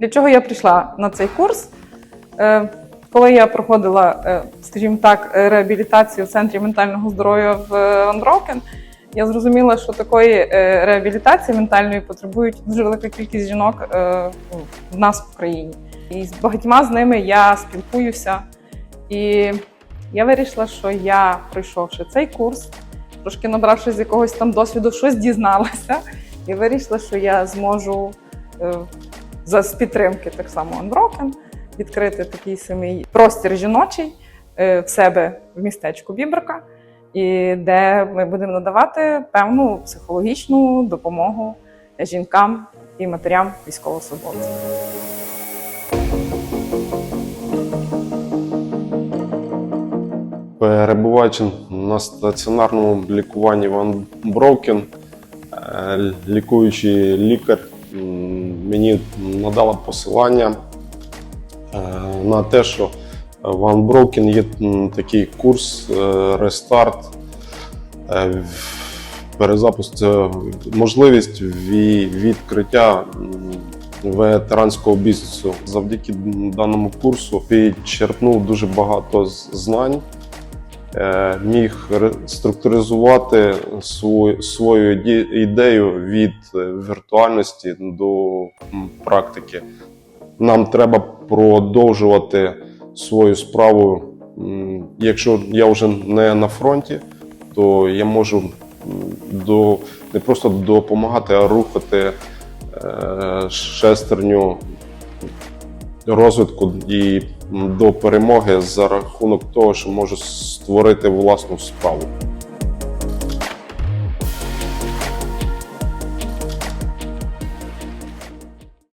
Для чого я прийшла на цей курс? Е, Коли я проходила, е, скажімо так, е, реабілітацію в центрі ментального здоров'я в Unbroken, я зрозуміла, що такої реабілітації ментальної потребують дуже велика кількість жінок в нас в Україні. І з багатьма з ними я спілкуюся. І я вирішила, що я, пройшовши цей курс, трошки набравши з якогось там досвіду, щось дізналася, і вирішила, що я зможу е, за з підтримки так само Unbroken відкрити такий самий простір жіночий е, в себе в містечку Біберка, і де ми будемо надавати певну психологічну допомогу жінкам і матерям військовослужбовців. Перебуваючи на стаціонарному лікуванні в Unbroken, е, лікуючий лікар мені надала посилання е, на те, що в Unbroken є такий курс е, рестарт. Перезапуск можливість відкриття ветеранського бізнесу. Завдяки даному курсу підчерпнув дуже багато знань міг ре- структуризувати свою, свою ідею від е, віртуальності до практики. Нам треба продовжувати свою справу. Якщо я вже не на фронті, то я можу до, не просто допомагати, а рухати е, шестерню розвитку і до перемоги за рахунок того, що можу створити власну справу.